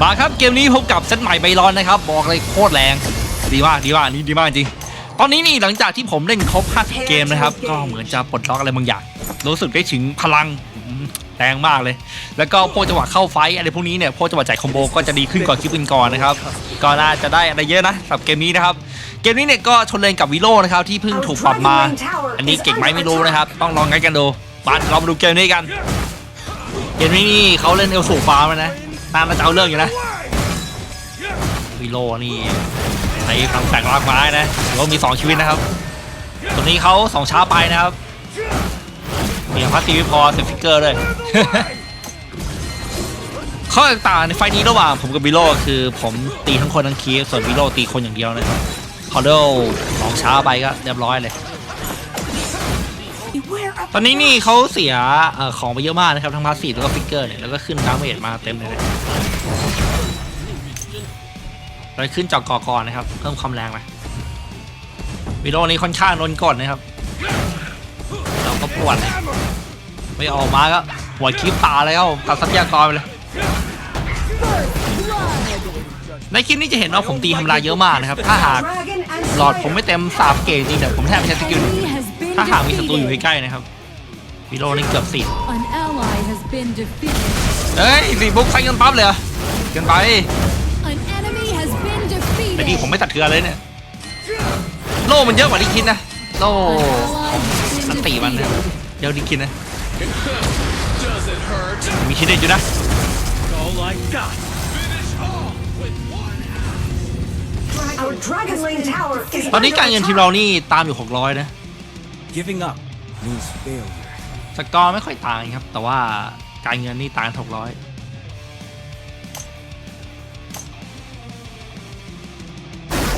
มาครับเกมนี้พบกับเซตใหม่ไบรอนนะครับ บอกเลยโคตรแรง ดีมากดีมากนี่ดีมากจริง ตอนนี้นี่หลังจากที่ผมเล่นครบ 50 เกมนะครับ ก็เหมือนจะปลดล็อกอะไรบางอย่าง รู้สึกได้ถึงพลังอืมแรงมากเลย แล้วก็พวกจังหวะเข้าไฟท์อะไรพวกนี้เนี่ยพวกจังหวะจ่ายคอมโบก็จะดีขึ้นกว่าคลิปอื่นก่อนนะครับ ก็น่าจะได้อะไรเยอะนะสำหรับเกมนี้นะครับ เกมนี้เนี่ยก็ชนเลนกับวิโลนะครับที่เพิ่งถูกปรับมา อันนี้เก่งไหมไม่รู้นะครับ ต้องลองกันกันดูมาเรามาดูเกมนี้กัน เกมนี้นี่เขาเล่นเอลสูฟาร์มแล้วนะ ตามมาจะเอาเรื่องอยู่นะวิโลนี่ใช้คำแสงรากไม้นะหรือว่ามี 2 ชีวิตนะครับ ตัวนี้เขาสองช้าไปนะครับมีพัสซีวิพอเซฟิกเกอร์ด้วยข้อต่างในไฟล์นี้ระหว่างผมกับวิโลคือผมตีทั้งคนทั้งคีส่วนวิโลตีคนอย่างเดียวนะครับคอเดลสองช้าไปก็เรียบร้อยเลย ตอนนี้นี่เขาเสียอของไปเยอะมากนะครับ ทั้งพาสซีฟแล้วก็ฟิกเกอร์เนี่ย แล้วก็ขึ้นดาเมจมาเต็มเลยเราขึ้นจอกกอก่อนนะครับ เพิ่มความแรงไปวิโรนี้ค่อนข้างโดนกดนะครับ เราก็ปวดเลยไม่ออกมาก็หัวคลิปตาเลยครับผมตัดทรัพยากรไปเลยในคลิปนี้จะเห็นว่าผมตีทำลายเยอะมากนะครับ ถ้าหากหลอดผมไม่เต็มสามเกจจริงเนี่ผมแทบไม่ใช้สกิลถ้าหากมีศัตรูอยู่ใกล้ๆนะครับ วิโรนี่เกือบสิบ An ally has been defeated. เอ้ยสี่บุ๊กใช้เงินปั๊บเลยเหรอเกินไป An enemy has been แต่พี่ defeated. ผมไม่ตัดเทือเลยเนี่ย โล่มันเยอะกว่าที่คิดนะ โล่ An ally has สัน been ติมันนะ defeated. เยอะที่คิดนะมีคิดเด็ดอยู่นะ All I got. Our Dragon Lane Tower is ตอนนี้การเงินทีมเรานี่ตามอยู่ 600 นะ Giving up means failure. สกอร์ไม่ค่อยต่างครับ แต่ว่าการเงินนี่ต่าง600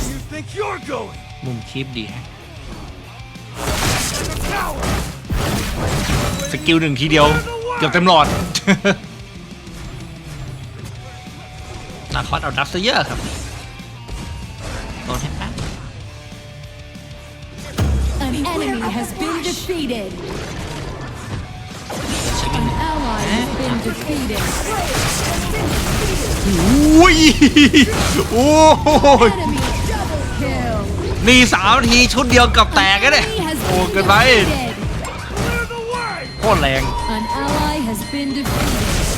You think you're going? มุมคลิปดีฮะ Tower. สกิลหนึ่งทีเดียว เกือบเต็มหลอด นาคอสเอาดับซะเยอะครับโดนให้แป๊บ An enemy has been defeated. อุ้ยโอ้ยนี่สามนาทีชุดเดียวกับแตกกันเนี่ยโอ้เกินไปโคตรแรง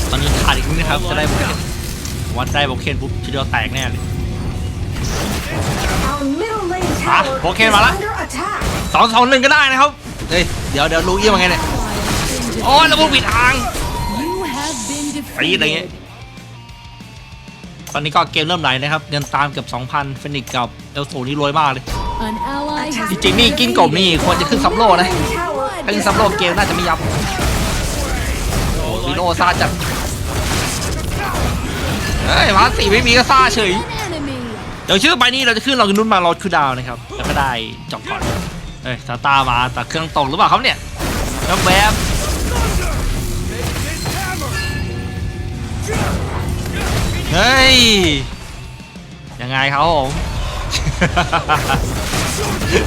ตอนนี้ขาดอีกนิดนะครับจะได้โบเคนวัดได้โบเคนปุ๊บชุดเดียวแตกแน่เลย Our middle lane Ah, tower okay, is Mala. under attack. สองสองหนึ่งก็ได้นะครับเฮ้ยเดี๋ยวเดี๋ยวรู้ยี่ว่าไงเนี่ย Ally has been โอ้ยแล้วพวกปิดทาง been ไปอะไรเงี้ย defeated. ตอนนี้ก็เกมเริ่มไหลนะครับ เงินตามเกือบ2,000เฟนิกซ์กับเอลสูนี่รวยมากเลย An ally has จริงๆนี่กินกบนี่ควรจะขึ้นซับโลนะ Tower ถ้าขึ้นซับโลเกมน่าจะไม่ยับวิโนซาจัดเฮ้ยมาสี่ไม่มีก็ซาเฉย an enemy. เดี๋ยวชื่อไปนี่เราจะขึ้นเรานุ่นมารอคือดาวนะครับแล้วก็ได้จอกก่อนเฮ้ยสตาร์มาแต่เครื่องตกหรือเปล่าครับเนี่ยแล้วแบบ ย ยังไงครับผม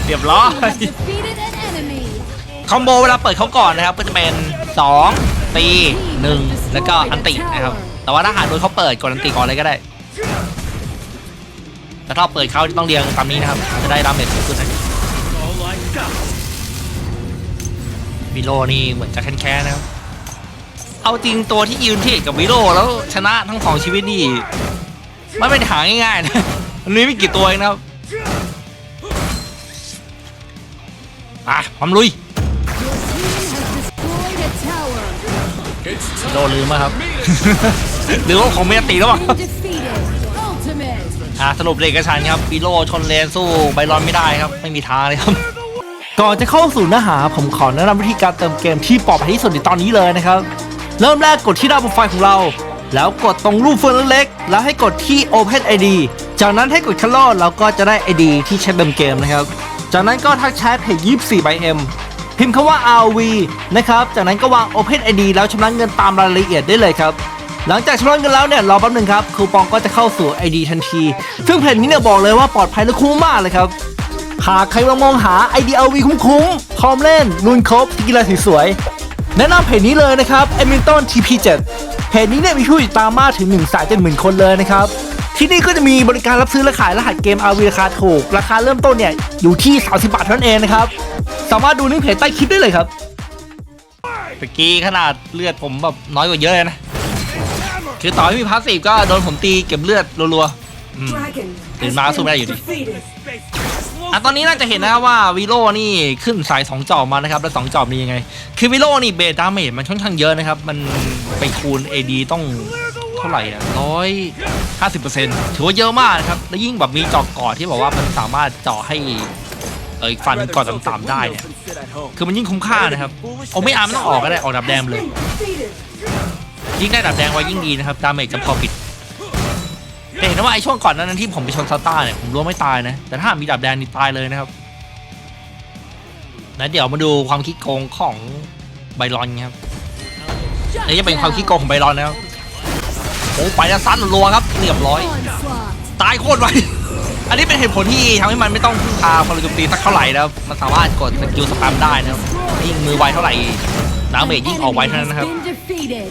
เรียบร้อย คอมโบเวลาเปิดเขาก่อนนะครับ ก็จะเป็น 2 ตี 1 แล้วก็อันตินะครับ แต่ว่าถ้าหากโดนเขาเปิดกดอันติก่อนเลยก็ได้ แต่ถ้าเปิดเขาต้องเรียงตามนี้นะครับ จะได้ดาเมจสูงขึ้นะวิโลนี่เหมือนจะแค้นๆนะครับ เอาจริงตัวที่ยืนที่เอกกับวิโลแล้วชนะทั้งสองชีวิตนี่ มันไม่ได้หาง่ายๆนะมันมีไม่กี่ตัวเองนะครับอะพร้อมลุย Your team has destroyed a tower. โดนลืมมาครับ หรือว่าผมไม่ตีแล้วอะ Been defeated. Ultimate. อะสรุปเลยเอกชันครับวิโลชนเลนสู้ไบรอนไม่ได้ครับ ไม่มีทางเลยครับ ก่อนจะเข้าสู่เนื้อหาผมขอแนะนำวิธีการเติมเกมที่ปลอดภัยที่สุดในตอนนี้เลยนะครับ เริ่มแรกกดที่หน้าโปรไฟล์ของเรา แล้วกดตรงรูปเฟืองเล็กๆแล้วให้กดที่ Open ID จากนั้นให้กดคัลเลอร์เราก็จะได้ ID ที่ใช้เติมเกมนะครับ จากนั้นก็ทักแชทเพจ24 by M พิมพ์คำว่า RV นะครับ จากนั้นก็วาง Open ID แล้วชำระเงินตามรายละเอียดได้เลยครับ หลังจากชำระเงินแล้วเนี่ยรอแป๊บหนึงครับคูปองก็จะเข้าสู่ ID ทันที ซึ่งเพจนี้เนี่ยบอกเลยว่าปลอดภัยและคุ้มมากเลยครับหากใครกำลังมองหา IDLV คุ้มๆพร้อมเล่นลุนครบกีฬาสวยๆแนะนำเพจนี้เลยนะครับ e d m i n t o n TP7 เพจนี้เนี่ยมีผู้ติดตามมากถึง1นึ่งแสนเจ็ดหมื่นคนเลยนะครับที่นี่ก็จะมีบริการรับซื้อและขายรหัสเกม RV ราคาถูก ราคาเริ่มต้นเนี่ยอยู่ที่ 30 บาทเท่านั้นเองนะครับ สามารถดูลิงก์เพจใต้คลิปได้เลยครับเมื่อกี้ขนาดเลือดผมแบบน้อยกว่าเยอะเลยนะ คือต่อให้มีพาสซีฟก็โดนผมตีเก็บเลือดรัวๆอืม Dragon Then has Mars been will let you do. defeated. Space. อะตอนนี้น่าจะเห็นนะครับว่าวิโลนี่ขึ้นสาย2จอบมานะครับแล้ว2จอบนี้ยังไง คือวิโลนี่เบสดาเมจมันค่อนข้างเยอะนะครับ มันไปคูณ AD ต้องเท่าไหร่อะร้อยห้าสิบเปอร์เซ็นต์ถือว่าเยอะมากนะครับ แล้วยิ่งแบบมีจอกกอดที่บอกว่ามันสามารถเจาะให้เอออีกฟันกอดต่ำๆได้เนี่ยคือมันยิ่งคุ้มค่านะครับโอไม่อาร์มต้องออกก็ได้ออกดับแดงเลย ยิ่งได้ดับแดงไว้ยิ่งดีนะครับดาเมจจะพอปิด เห็นว่าไอช่วงก่อนนั้นที่ผมไปชนซาต้าเนี่ยผมรู้ว่าไม่ตายนะ แต่ถ้ามีดับแดงนี่ตายเลยนะครับแล้วเดี๋ยวมาดูความคิดโกงของไบรอนครับนี่จะเป็นความคิดโกงของไบรอนนะครับโอ้ไปแล้วซันรัวครับเรียบร้อย ตายโคตรไวอันนี้เป็นเหตุผลที่ทำให้มันไม่ต้องพึ่งพาพลังโจมตีสักเท่าไหร่นะครับมันสามารถกดสกิลสปามได้นะครับยิ่งมือไวเท่าไหร่ดาเมจยิ่งออกไวเท่านั้นนะครับ been defeated.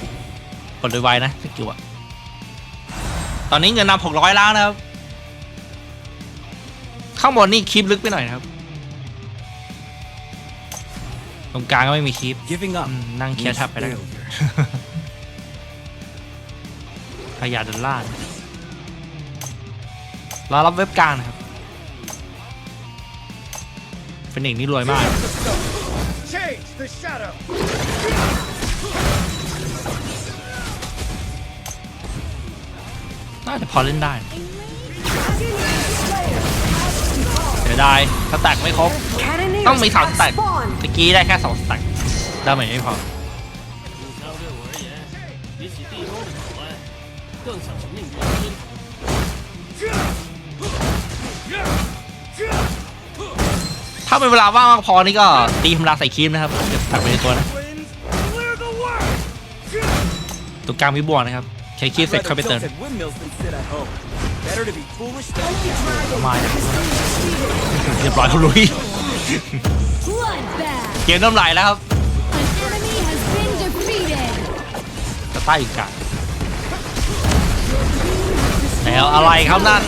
กดไวๆนะสกิลอะ ตอนนี้เงินนำหกร้อยล้านนะครับ ข้างบนนี่คลิปลึกไปหน่อยนะครับ ตรงกลางก็ไม่มีคลิป Giving up. อืมนั่งเคลียร์ means ทับไปได้ failure. ขยะดันล่างรอรับเว็บกลางนะครับเป็นเอกนี่รวยมาก Change the shadow. น่าจะพอเล่นได้นะเสียดายสแต็กไม่ครบ Cannoneers ต้องมีสามส have แต็ก spawned. ตะกี้ได้แค่สองสแต็กดาเมจไม่พอถ้าเป็นเวลาว่างมากพอนี่ก็ตีธรรมดาใส่ครีมนะครับเดี๋ยวตักไปในตัวนะ Twins, clear the way. ตัวกลางมีบวกนะครับ ใช้ครีมเสร็จค่อยไปเติม Tilted windmills than sit at home. Better to be foolish than ประมาณนะเรียบร้อยเขาลุย Bloodbath. เกมน้ำลายแล้วครับ An enemy has been defeated. จะใต้อีกกลางแล้วอะไรครับนั่น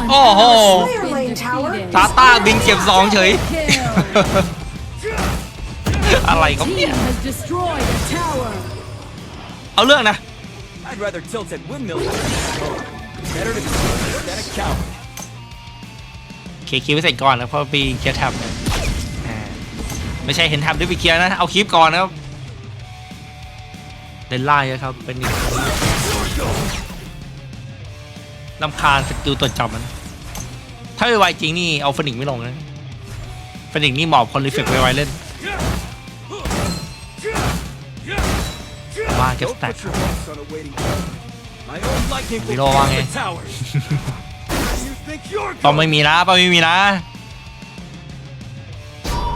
An Oh, ally oh. has been Slayer Lane Tower. defeated. ซาต้าบินเก็บสองเฉย Kill. อะไรครับ Team เนี่ย has destroyed a tower. เอาเรื่องนะ I'd rather tilted windmills than. Better to be than a coward. เคลียร์คลิปไว้เสร็จก่อนแล้วพอไปเคียร์ท็บเนี่ยอ่าไม่ใช่เห็นท็บด้วยไปเคียร์นะ เอาคลิปก่อนนะครับเดนไล่อะครับ เป็นอีกลำคาญสกิลตัวจับมัน ถ้าไวๆจริงนี่เอาฟนิกไม่ลงนะฟนิกนี่หมาะคนรีเฟกไวๆเล่น ว่าเก็บ Don't สแต็ก put your hopes on a waiting game. My own lightning will Bilo burn lang the eh. towers. you think you're ปอมไม่ going? มีนะปอมไม่มีนะ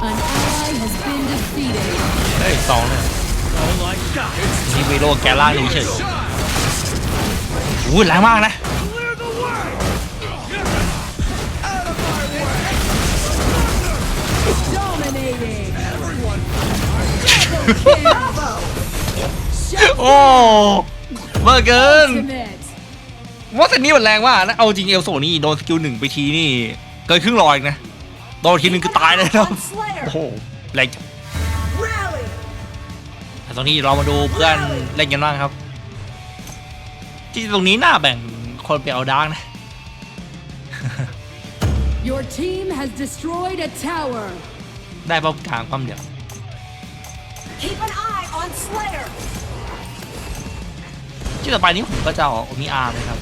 An ally has been defeated. เฮ้ยสองเนี่ย All I got is นี่วีโรแกล่างหนึ่งเฉยอู้ยแรงมากนะ โอ้เบอร์เกิน Ultimate. ว่าแต่นี่มันแรงมากนะเอาจริงเอลโซนี่โดนสกิลหนึ่งไปทีนี่เกินครึ่งรอยอีกนะโดนทีหนึ่งคือตายเลยนะ On Slayer. โอ้โหแรงจัง Rally. แต่ตรงนี้เรามาดูเพื่อนเล่นกันบ้างครับ ที่ตรงนี้น่าแบ่งคนไปเอาดาร์กนะ Your team has destroyed a tower. ได้ป้อมกลางป้อมเดียว Keep an eye on Slayer. ที่ต่อไปนี้ผมก็จะเอามิอาร์นะครับ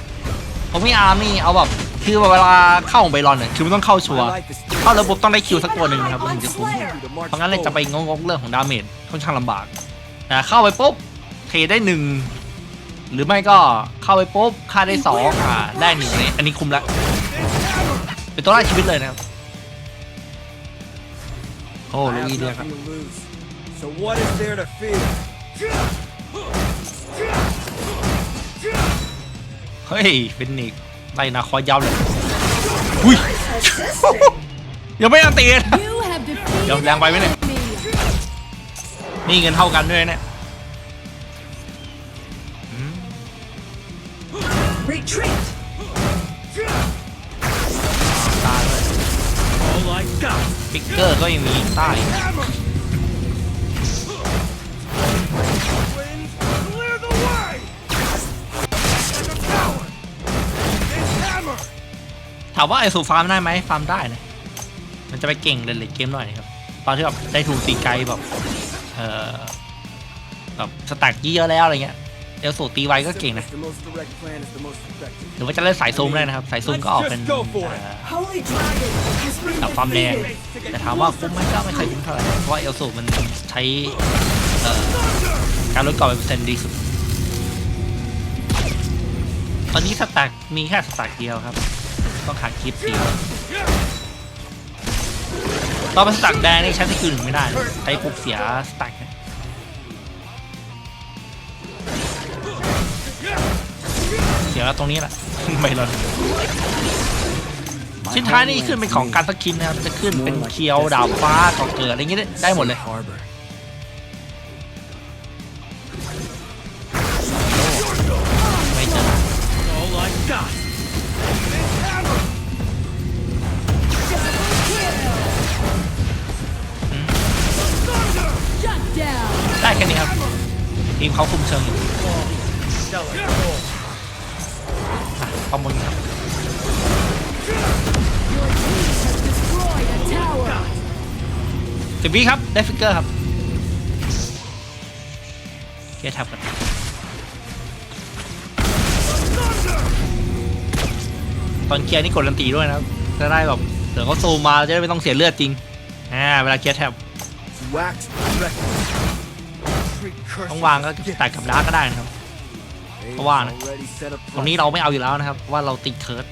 โอมิอาร์นี่เอาแบบคือเวลาเข้าของไบรอนเนี่ยคือมันต้องเข้าชัวร์เข้าแล้วปุ๊บต้องได้คิวสักตัวหนึ่งนะครับมันถึงจะคุ้มเพราะงั้นเลยจะไปงงๆเรื่องของดาเมจค่อนข้างลำบากแต่เข้าไปปุ๊บเทได้หนึ่งหรือไม่ก็เข้าไปปุ๊บค่าได้สองอ่าได้หนึ่งอันนี้อันนี้คุ้มละเป็นตัวแรกชีวิตเลยนะครับโอ้ลู have อีเนี่ยครับ เฮ้ยเป็นนิกไล่นาคอยยาวเลยอุ้ย Assisting. ยังไม่อันตีเลยนะ You have defeated Dòng đang bay với này. an enemy. นี่เงินเท่ากันด้วยเนี่ยอืม Retreat! ตายเลย All I got. ฟิกเกอร์ก็ยังมีใต้ ถามว่าไอสูฟาร์มได้ไหมฟาร์มได้นะ มันจะไปเก่งเล่นเกมหน่อยนะครับตอนที่แบบได้ถูกตีไกลแบบเออแบบสแต็กเยอะแล้วอะไรเงี้ยเอลสูตีไวก็เก่งนะ The most direct plan is the most effective. หรือว่าจะเล่นสายซูมได้นะครับ สายซูมก็ออกเป็น Let's just go for it. เอ่อ Holy Dragon has been ดับความแรง defeated! แต่ถามว่าคุ้มไหมก็ไม่ค่อยคุ้มเท่าไหร่เพราะว่าเอลสูมันใช้เอ่อการลดก่อเป็นเปอร์เซ็นต์ดีสุดตอนนี้สแต็กมีแค่สแต็กเดียวครับ ต้องขาดคลิปเดีตอนเป็นสต็กแดงนี่ใช้สกิลหนึ่งไม่ได้ใช้ปุ๊บเสียสต็กเสียแล้วตรงนี้แหละไม่รอดชิ้นท้ายนี่ขึ้นเป็นของการสกินนะครับจะขึ้นเป็นเคียวดาบฟ้าก่อเกิดอะไรเงี้ยได้หมดเลย เขาคุมเชิงอยู่ประมูลครับ Your team has destroyed a tower. สิบวิครับ ได้ฟิกเกอร์ครับเกียร์ทับกันตอนเคลียร์นี่กดลันตีด้วยนะครับ จะได้แบบเดี๋ยวเขาโซมาจะได้ไม่ต้องเสียเลือดจริง อ่า เวลาเคลียร์แท็บ ต้องวางก็แตกกับดาร์กก็ได้นะครับ They've เพราะว่านะ already set up ตรงนี้เราไม่เอาอยู่แล้วนะครับเพราะว่าเราติดเคิร์ด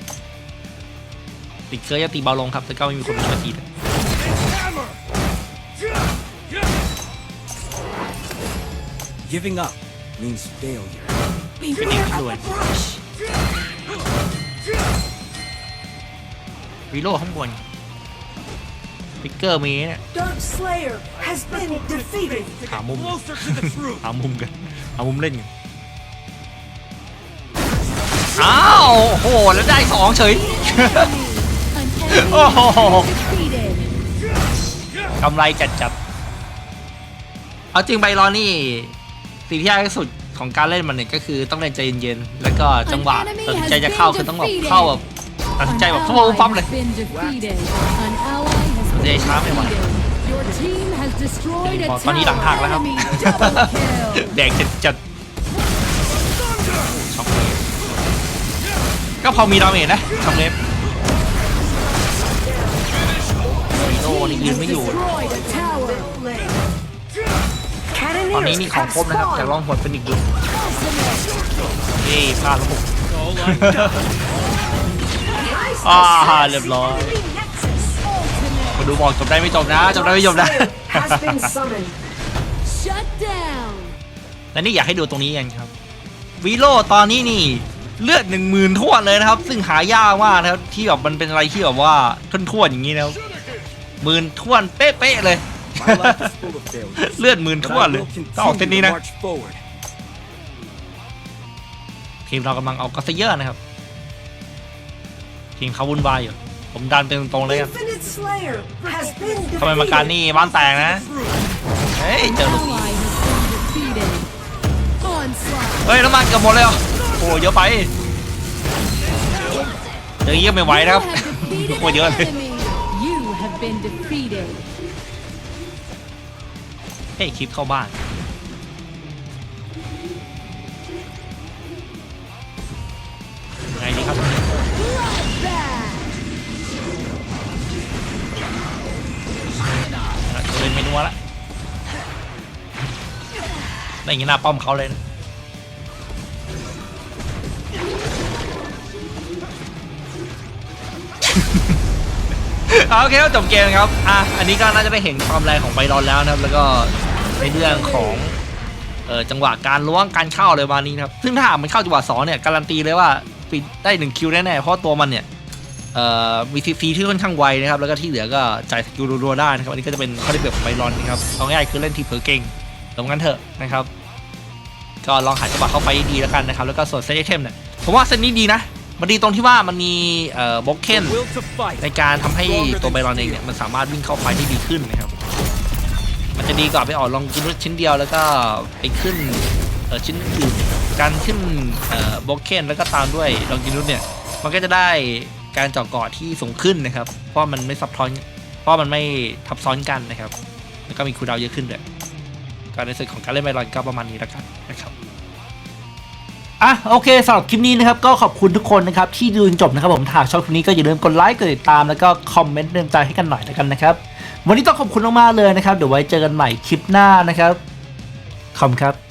ติดเคิร์ดจะตีเบาลงครับแต่ก็ไม่มีคนมาช่วยตีเลย hammer. Giving up means failure. Beware of the brush! วีโร่ข้างบน ฟิกเกอร์มีเนี่ย Dark Slayer has been defeated! To Ah, get mum. closer to the truth. หามุมกันหามุมเล่นกันอ้าวโอ้โหแล้วได้สองเฉย An enemy Oh. has been defeated. กำไรจัดจัดๆเอาจริงไบรอนนี่สิ่งที่ยากที่สุดของการเล่นมันเนี่ยก็คือต้องเล่นใจเย็นๆแล้วก็จังหวะตัดสินใจจะเข้าคือต้องแบบเข้าแบบตัดสิน An ใจแบบ ally ปุ๊บปั๊บเลย has been defeated. An ally has been เดชาไม่ไหว defeated. Your team has destroyed a พอตอนนี้หลังหัก tower. แล้วครับ Enemy double kill. แดงจัดจัดช็อกเลยก็พอมีดาเมจนะช็อกเล็บวีโร่นี่ยืนไม่อยู่ Destroyed a tower. ตอนนี้ Cannoneers มีของ have ครบนะครับจากลอง spawned! หดเป็นอีกดุเย้พลาดแล้วผม All I got. Nice อ่า success! เรียบร้อย Enemy Nexus! มาดูบอกจบได้ไม่จบนะจบได้ไม่จบนะ Slayer has been summoned! Shut down. และนี่อยากให้ดูตรงนี้กันครับวีโร่ตอนนี้นี่เลือดหนึ่งหมื่นทวนเลยนะครับ ซึ่งหายากมากนะครับที่แบบมันเป็นอะไรที่แบบว่าทนทวนๆอย่างนี้นะครับหมื่นทวนเป๊ะๆเลย My life is full of failures. เลือดหมื่น But ทวน I เลย will ต้องออกเส้นนี้ continue นะ to march forward. ทีมเรากำลังเอาก็ซเยอร์นะครับทีมเขาวุ่นวายอยู่ ผมดันเป็นตรงๆเลยครับ Infinite Slayer has been ทำไมมาการนี่บ้านแตกนะ เฮ้ยเจอ An ลูกนี้ ally has been defeated. Onslaught. เฮ้ยน้ำมันเกือบหมดเลยเหรอโอ้เยอะไปเดี๋ยวเยี่ยมไม่ไหว You นะครับ have defeated โคตรเยอะ an เลย enemy. You have been defeated. เฮ้ยคลิปเข้าบ้านยังไงดีครับ เป็นเมนูละได้ย่างนี้หน้าป้อมเขาเลยนะโอเคครับจบเกมครับ อะ อันนี้ก็น่าจะได้เห็นความแรงของไบรอนแล้วนะครับ แล้วก็ในเรื่องของเอ่อจังหวะการล้วงการเข้าเลยวันนี้นะครับ ซึ่งถ้าหากมันเข้าจังหวะสองเนี่ยการันตีเลยว่าปิดได้หนึ่งคิวแน่ๆ เพราะตัวมันเนี่ย มีซีซีที่ค่อนข้างไวนะครับ แล้วก็ที่เหลือก็จ่ายสกิลรัวๆได้นะครับ อันนี้ก็จะเป็นข้อได้เปรียบของไบรอนนะครับเอาง่ายคือเล่นทีเผลอเก่งแล้วงั้นเถอะนะครับ ก็ลองหาจังหวะเข้าไปดีแล้วกันนะครับ แล้วก็ส่วนเซตไอเทมเนี่ย ผมว่าเซตนี้ดีนะ มันดีตรงที่ว่ามันมีเอ่อบ็อกเคนในการทำให้ตัวไบรอนเองเนี่ยมันสามารถวิ่งเข้าไฟได้ดีขึ้นนะครับ มันจะดีกว่าไปออกลองกินชิ้นเดียวแล้วก็ไปขึ้นชิ้นอื่นการขึ้นบล็อกเคนแล้วก็ตามด้วยลองกินนุสเนี่ย มันก็จะได้ การเจาะเกาะที่สูงขึ้นนะครับ เพราะมันไม่ซับซ้อน เพราะมันไม่ทับซ้อนกันนะครับ แล้วก็มีคูลดาวเยอะขึ้นด้วยการในส่วนของการเล่นไบรอนก็ประมาณนี้แล้วกันนะครับอะโอเคสำหรับคลิปนี้นะครับก็ขอบคุณทุกคนนะครับที่ดูจนจบนะครับผมถ้าชอบคลิปนี้ก็อย่าลืมกดไลค์กดติดตามแล้วก็คอมเมนต์เตือนใจให้กันหน่อยแล้วกันนะครับวันนี้ต้องขอบคุณมากๆเลยนะครับเดี๋ยวไว้เจอกันใหม่คลิปหน้านะครับขอบคุณครับ